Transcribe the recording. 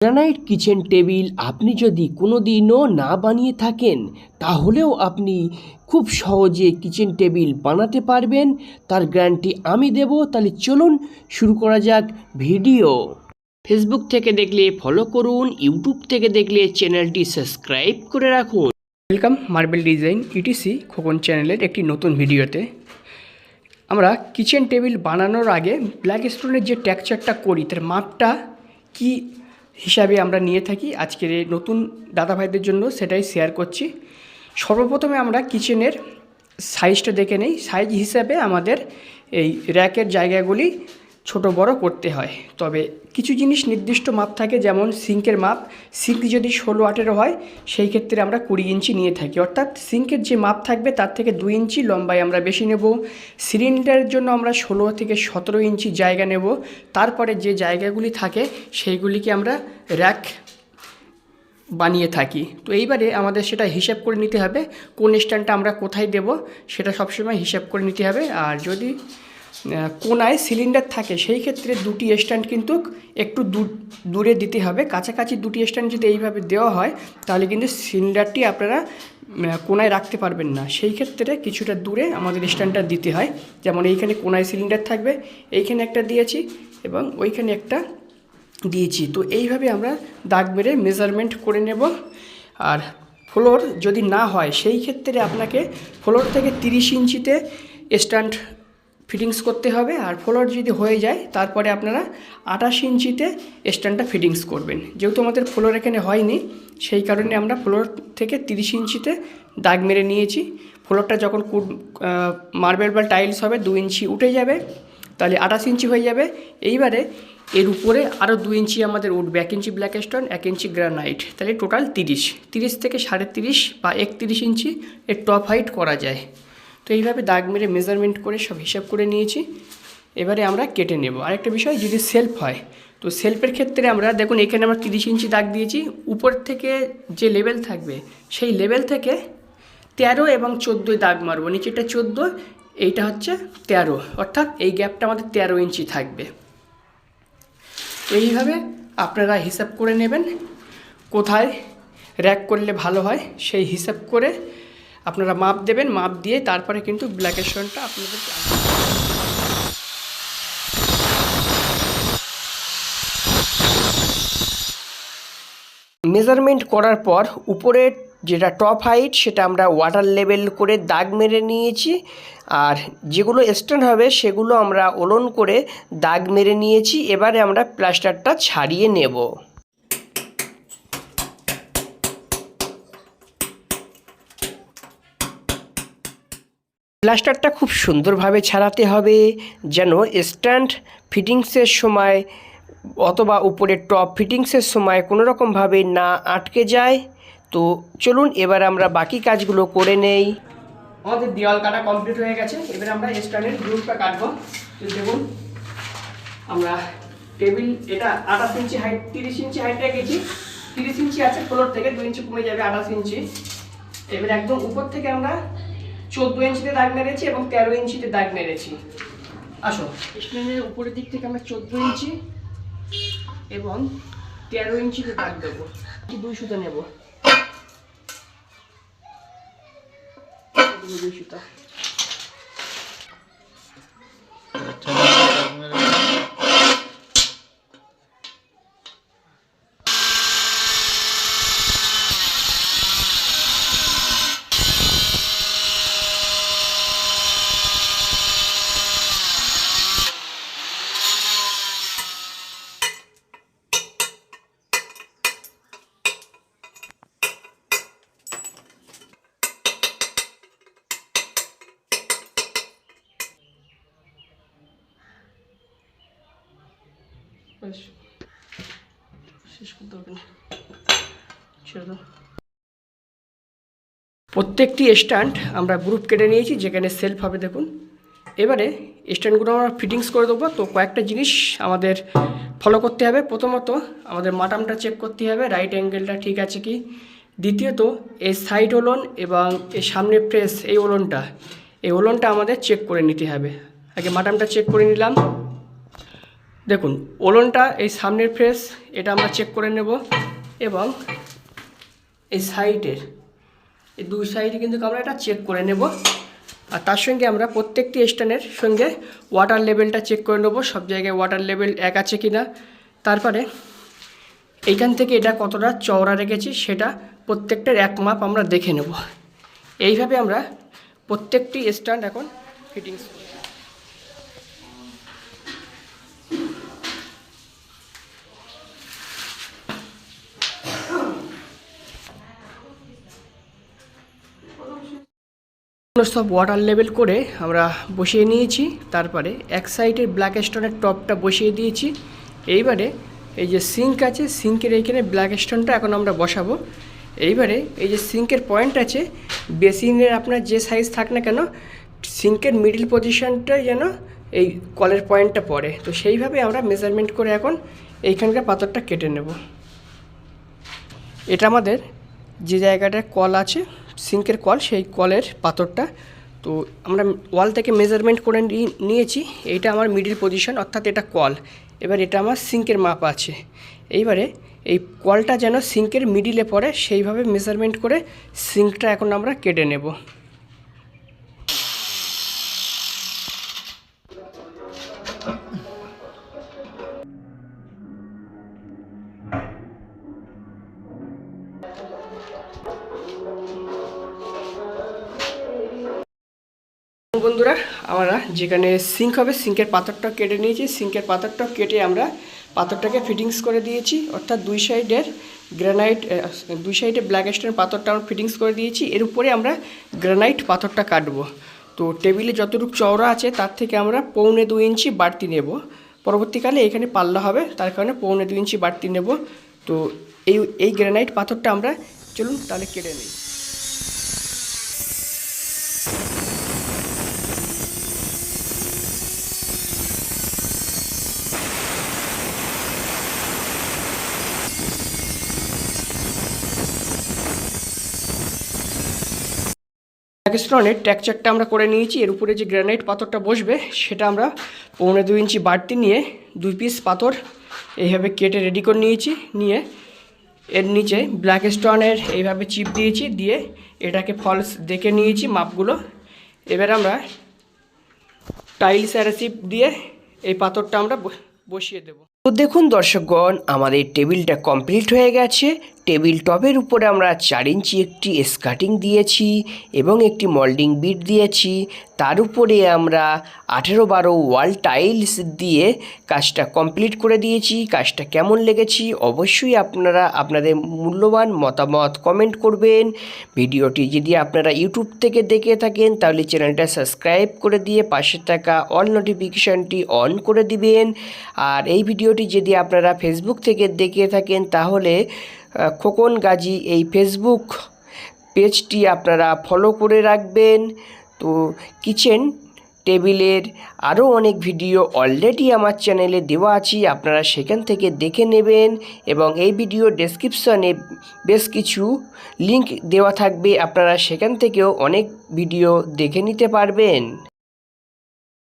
Granite kitchen table আপনি যদি কোনো দিনও না বানিয়ে থাকেন, তাহলেও আপনি খুব সহজে কিচেন টেবিল বানাতে পারবেন। তার গ্যারান্টি আমি দেব। তাহলে চলুন শুরু করা যাক ভিডিও। ফেসবুক থেকে দেখলে ফলো করুন, ইউটিউব থেকে দেখলে চ্যানেলটি সাবস্ক্রাইব করে রাখুন। Welcome, marble design, ETC, Khokon চ্যানেলের একটি নতুন ভিডিওতে। আমরা কিচেন টেবিল বানানোর আগে ব্ল্যাক স্টোনের যে টেক্সচারটা করি, তার মাপটা কি হিসাবে আমরা নিয়ে থাকি। আজকের এই নতুন দাদা ভাইদের জন্য সেটাই শেয়ার করছি। সর্বপ্রথমে আমরা কিচেনের সাইজটা দেখে নেই। সাইজ হিসাবে আমাদের এই র্যাকের জায়গাগুলি ছোট বড় করতে হয়। তবে কিছু জিনিস নির্দিষ্ট মাপ থাকে, যেমন সিঙ্কের মাপ। সিঙ্ক যদি ষোলো, আঠেরো হয়, সেই ক্ষেত্রে আমরা কুড়ি ইঞ্চি নিয়ে থাকি। অর্থাৎ সিঙ্কের যে মাপ থাকবে, তার থেকে দুই ইঞ্চি লম্বায় আমরা বেশি নেব। সিলিন্ডারের জন্য আমরা ষোলো থেকে সতেরো ইঞ্চি জায়গা নেব। তারপরে যে জায়গাগুলি থাকে, সেইগুলিকে আমরা র্যাক বানিয়ে থাকি। তো এইবারে আমাদের সেটা হিসাব করে নিতে হবে, কোন স্ট্যান্ডটা আমরা কোথায় দেব, সেটা সবসময় হিসাব করে নিতে হবে। আর যদি কোনায় সিলিন্ডার থাকে, সেই ক্ষেত্রে দুটি স্ট্যান্ড কিন্তু একটু দূর দিতে হবে। কাছাকাছি দুটি স্ট্যান্ড যদি এইভাবে দেওয়া হয়, তাহলে কিন্তু সিলিন্ডারটি আপনারা কোনায় রাখতে পারবেন না। সেই ক্ষেত্রে কিছুটা দূরে আমাদের স্ট্যান্ডটা দিতে হয়। যেমন এইখানে কোনায় সিলিন্ডার থাকবে, এইখানে একটা দিয়েছি এবং ওইখানে একটা দিয়েছি। তো এইভাবে আমরা দাগ মেরে মেজারমেন্ট করে নেব। আর ফ্লোর যদি না হয়, সেই ক্ষেত্রে আপনাকে ফ্লোর থেকে তিরিশ ইঞ্চিতে স্ট্যান্ড ফিটিংস করতে হবে আর ফ্লোর যদি হয়ে যায়, তারপরে আপনারা আঠাশ ইঞ্চিতে স্ট্যান্ডটা ফিটিংস করবেন। যেহেতু আমাদের ফ্লোর এখানে হয়নি, সেই কারণে আমরা ফ্লোর থেকে তিরিশ ইঞ্চিতে দাগ মেরে নিয়েছি। ফ্লোরটা যখন মার্বেল বা টাইলস হবে, দু ইঞ্চি উঠে যাবে, তাহলে আঠাশ ইঞ্চি হয়ে যাবে। এইবারে এর উপরে আরও দু ইঞ্চি আমাদের উঠবে, এক ইঞ্চি ব্ল্যাক স্টোন এক ইঞ্চি গ্রানাইট তাহলে টোটাল তিরিশ। তিরিশ থেকে সাড়ে তিরিশ বা একতিরিশ ইঞ্চি এর টপ হাইট করা যায়। তো এইভাবে দাগ মেরে মেজারমেন্ট করে সব হিসাব করে নিয়েছি। এবারে আমরা কেটে নেব। আরেকটা বিষয়, যদি সেলফ হয়, তো সেলফের ক্ষেত্রে আমরা, দেখুন, এখানে আমরা তিরিশ ইঞ্চি দাগ দিয়েছি। উপর থেকে যে লেভেল থাকবে, সেই লেভেল থেকে তেরো এবং চোদ্দোই দাগ মারবো। নিচেটা চোদ্দ, এইটা হচ্ছে তেরো। অর্থাৎ এই গ্যাপটা আমাদের তেরো ইঞ্চি থাকবে। এইভাবে আপনারা হিসাব করে নেবেন। কোথায় র্যাক করলে ভালো হয়, সেই হিসাব করে আপনারা মাপ দেবেন, মাপ দিয়ে তারপরে কিন্তু ব্ল্যাকেশনটা আপনাদের মেজারমেন্ট করার পর উপরের যেটা টপ হাইট সেটা আমরা ওয়াটার লেভেল করে দাগ মেরে নিয়েছি। আর যেগুলো স্ট্যান্ড হবে, সেগুলো আমরা ওলন করে দাগ মেরে নিয়েছি। এবারে আমরা প্লাস্টারটা ছাড়িয়ে নেব। প্লাস্টারটা খুব সুন্দরভাবে ছাড়াতে হবে, যেন স্ট্যান্ড ফিটিংসের সময় অথবা উপরে টপ ফিটিংসের সময় কোনো রকমভাবে না আটকে যায়। তো চলুন এবার আমরা বাকি কাজগুলো করে নেই। আমাদের দেওয়াল কাটা কমপ্লিট হয়ে গেছে। এবার আমরা স্ট্যান্ডের গ্রুপটা কাটবো। তো দেখুন, আমরা টেবিল, এটা আঠাশ ইঞ্চি হাইট তিরিশ ইঞ্চি হাইট রেখেছি তিরিশ ইঞ্চি আছে ফ্লোর থেকে দু ইঞ্চি কমে যাবে আঠাশ ইঞ্চি। এবার একদম উপর থেকে আমরা চোদ্দ ইঞ্চিতে দাগ মেরেছি এবং তেরো ইঞ্চিতে দাগ মেরেছি। আসো। স্টেনের উপরের দিক থেকে আমরা চোদ্দ ইঞ্চি এবং তেরো ইঞ্চিতে দাগ দেবো। দুই সুতো নেব। দুই সুতো। প্রত্যেকটি স্ট্যান্ড আমরা গ্রুপ কেটে নিয়েছি, যেখানে সেলফ হবে, দেখুন। এবারে স্ট্যান্ডগুলো আমরা ফিটিংস করে দেবো। তো কয়েকটা জিনিস আমাদের ফলো করতে হবে। প্রথমত আমাদের মাটামটা চেক করতে হবে রাইট অ্যাঙ্গেলটা ঠিক আছে কি? দ্বিতীয়ত, এই সাইড ওলন এবং এই সামনে প্রেস এই ওলনটা এই ওলনটা আমাদের চেক করে নিতে হবে। আগে মাটামটা চেক করে নিলাম। দেখুন, ওলনটা এই সামনের ফ্রেস এটা আমরা চেক করে নেব এবং এই সাইডের এই দুই সাইডে কিন্তু আমরা এটা চেক করে নেব। আর তার সঙ্গে আমরা প্রত্যেকটি স্ট্যান্ডের সঙ্গে ওয়াটার লেভেলটা চেক করে নেব, সব জায়গায় ওয়াটার লেভেল এক আছে কি না তারপরে এইখান থেকে এটা কতটা চওড়া রেখেছি সেটা প্রত্যেকটার এক মাপ আমরা দেখে নেব। এইভাবে আমরা প্রত্যেকটি স্ট্যান্ড এখন ফিটিংস সব ওয়াটার লেভেল করে আমরা বসিয়ে নিয়েছি, তারপরে এক সাইডের ব্ল্যাক স্টোনের টপটা বসিয়ে দিয়েছি। এইবারে এই যে সিঙ্ক আছে সিঙ্কের এইখানে ব্ল্যাক স্টোনটা এখন আমরা বসাবো। এইবারে এই যে সিঙ্কের পয়েন্ট আছে বেসিনের আপনার যে সাইজ থাক না কেন সিঙ্কের মিডিল পজিশনটা যেন এই কলের পয়েন্টটা পড়ে। তো সেইভাবে আমরা মেজারমেন্ট করে এখন এইখানকার পাথরটা কেটে নেব। এটা আমাদের যে জায়গাটায় কল আছে সিঙ্কের কল, সেই কলের পাথরটা। তো আমরা ওয়াল থেকে মেজারমেন্ট করে নিয়েছি। এইটা আমার মিডিল পজিশন অর্থাৎ এটা কল। এবার এটা আমার সিঙ্কের মাপ আছে। এইবারে এই কলটা যেন সিঙ্কের মিডিলে পড়ে, সেইভাবে মেজারমেন্ট করে সিঙ্কটা এখন আমরা কেটে নেব। বন্ধুরা, আমরা যেখানে সিঙ্ক হবে সিঙ্কের পাথরটা কেটে নিয়েছি। সিঙ্কের পাথরটা কেটে আমরা পাথরটাকে ফিটিংস করে দিয়েছি। অর্থাৎ দুই সাইডের গ্রানাইট দুই সাইডে ব্ল্যাক স্টোনের পাথরটা আমরা ফিটিংস করে দিয়েছি। এর উপরে আমরা গ্রানাইট পাথরটা কাটবো। তো টেবিলে যতটুকু চওড়া আছে, তার থেকে আমরা পৌনে দুই ইঞ্চি বাড়তি নেব। পরবর্তীকালে এখানে পাল্লা হবে, তার কারণে পৌনে দুই ইঞ্চি বাড়তি নেব। তো এই এই গ্রানাইট পাথরটা আমরা, চলুন তাহলে কেটে নিই। স্টোনের টেক্সচারটা আমরা করে নিয়েছি। এর উপরে যে গ্রানাইট পাথরটা বসবে, সেটা আমরা পৌনে দুই ইঞ্চি বাড়তি নিয়ে দুই পিস পাথর এইভাবে কেটে রেডি করে নিয়েছি। নিয়ে এর নিচে ব্ল্যাক স্টোনের এইভাবে চিপ দিয়েছি। দিয়ে এটাকে ফলস দেখে নিয়েছি মাপগুলো। এবার আমরা টাইলস অ্যারেসিভ দিয়ে এই পাথরটা আমরা বসিয়ে দেবো। তো দেখুন দর্শকগণ, আমাদের টেবিলটা কমপ্লিট হয়ে গেছে। টেবিল টপের উপরে আমরা চার ইঞ্চি একটি স্কার্টিং দিয়েছি এবং একটি মল্ডিং বিট দিয়েছি। তার উপরে আমরা আঠেরো বারো ওয়াল টাইলস দিয়ে কাজটা কমপ্লিট করে দিয়েছি। কাজটা কেমন লেগেছি অবশ্যই আপনারা আপনাদের মূল্যবান মতামত কমেন্ট করবেন। ভিডিওটি যদি আপনারা ইউটিউব থেকে দেখে থাকেন, তাহলে চ্যানেলটা সাবস্ক্রাইব করে দিয়ে পাশে থাকা অল নোটিফিকেশানটি অন করে দিবেন। আর এই ভিডিওটি যদি আপনারা ফেসবুক থেকে দেখে থাকেন, তাহলে খোকন গাজী, এই ফেসবুক পেজটি আপনারা ফলো করে রাখবেন। তো কিচেন টেবিলের আরও অনেক ভিডিও অলরেডি আমার চ্যানেলে দেওয়া আছে, আপনারা সেখান থেকে দেখে নেবেন এবং এই ভিডিও ডেসক্রিপশনে বেশ কিছু লিংক দেওয়া থাকবে, আপনারা সেখান থেকেও অনেক ভিডিও দেখে নিতে পারবেন।